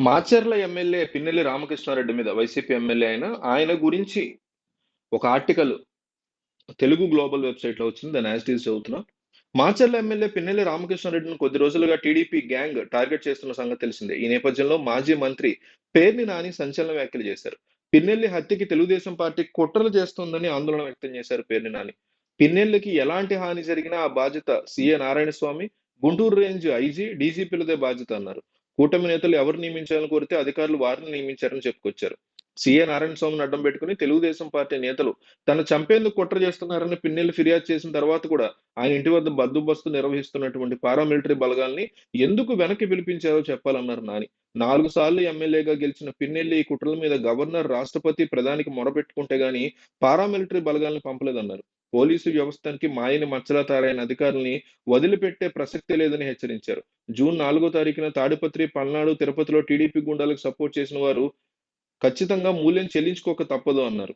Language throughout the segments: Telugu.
మాచర్ల ఎమ్మెల్యే పిన్నెల్లి రామకృష్ణారెడ్డి మీద వైసీపీ ఎమ్మెల్యే అయిన ఆయన గురించి ఒక ఆర్టికల్ తెలుగు గ్లోబల్ వెబ్సైట్లో వచ్చింది. దాని యాజ్ టీజ్ చదువుతున్నా. మాచర్ల ఎమ్మెల్యే పిన్నెల్లి రామకృష్ణారెడ్డిని కొద్ది రోజులుగా టీడీపీ గ్యాంగ్ టార్గెట్ చేస్తున్న సంగతి తెలిసిందే. ఈ నేపథ్యంలో మాజీ మంత్రి పేర్ని నాని సంచలన వ్యాఖ్యలు చేశారు. పిన్నెల్లి హత్యకి తెలుగుదేశం పార్టీ కుట్రలు చేస్తోందని ఆందోళన వ్యక్తం చేశారు పేర్ని నాని. పిన్నెల్లికి ఎలాంటి హాని జరిగినా ఆ బాధ్యత CA Narayana Swamy Guntur range IG డీజీపీలదే బాధ్యత అన్నారు. కూటమి నేతలు ఎవరు నియమించాలని కోరితే అధికారులు వారిని నియమించారని చెప్పుకొచ్చారు. సీఏ నారాయణ స్వామిని అడ్డం పెట్టుకుని తెలుగుదేశం పార్టీ నేతలు తన చంపేందుకు కుట్ర చేస్తున్నారని పిన్నెల్లి ఫిర్యాదు చేసిన తర్వాత కూడా ఆయన ఇంటి వద్ద బందోబస్తు నిర్వహిస్తున్నటువంటి పారామిలిటరీ బలగాల్ని ఎందుకు వెనక్కి పిలిపించారో చెప్పాలన్నారు నాని. నాలుగు సార్లు ఎమ్మెల్యేగా గెలిచిన పిన్నెల్లి ఈ కుట్రల మీద గవర్నర్ రాష్ట్రపతి ప్రధానికి మొరపెట్టుకుంటే గాని పారామిలిటరీ బలగాల్ని పంపలేదన్నారు. పోలీసు వ్యవస్థకి మాయని మచ్చలా తారైన అధికారుల్ని వదిలిపెట్టే ప్రసక్తే లేదని హెచ్చరించారు. జూన్ నాలుగో తారీఖున తాడిపత్రి పల్నాడు తిరుపతిలో టీడీపీ గుండాలకు సపోర్ట్ చేసిన వారు ఖచ్చితంగా మూల్యం చెల్లించుకోక తప్పదు అన్నారు.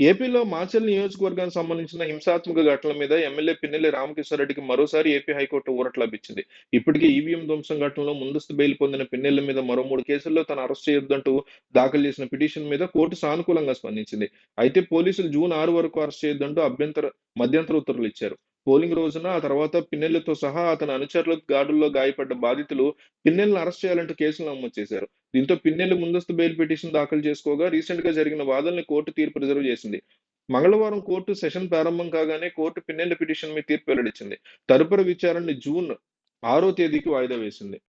ఏపీలో మాచల్ నియోజకవర్గానికి సంబంధించిన హింసాత్మక ఘటనల మీద ఎమ్మెల్యే పిన్నెల్లి రామకృష్ణారెడ్డికి మరోసారి ఏపీ హైకోర్టు ఊరట లభించింది. ఇప్పటికే ఈవీఎం ధ్వంసం ఘటనలో ముందస్తు బెయిల్ పొందిన పిన్నెల్లి మీద మరో మూడు కేసుల్లో తన అరెస్ట్ చేయొద్దంటూ దాఖలు చేసిన పిటిషన్ మీద కోర్టు సానుకూలంగా స్పందించింది. అయితే పోలీసులు జూన్ ఆరు వరకు అరెస్ట్ చేయొద్దంటూ అభ్యంతర మధ్యంతర ఉత్తర్వులు ఇచ్చారు. పోలింగ్ రోజున ఆ తర్వాత పిన్నెల్లితో సహా అతని అనుచరుల గాడుల్లో గాయపడ్డ బాధితులు పిన్నెల్ని అరెస్ట్ చేయాలంటూ కేసులు నమోదు చేశారు. దీంతో పిన్నెల్లి ముందస్తు బెయిల్ పిటిషన్ దాఖలు చేసుకోగా రీసెంట్గా జరిగిన వాదనని కోర్టు తీర్పు రిజర్వ్ చేసింది. మంగళవారం కోర్టు సెషన్ ప్రారంభం కాగానే కోర్టు పిన్నెల్లి పిటిషన్ మీద తీర్పు వెల్లడించింది. తదుపరి విచారణని జూన్ ఆరో తేదీకి వాయిదా వేసింది.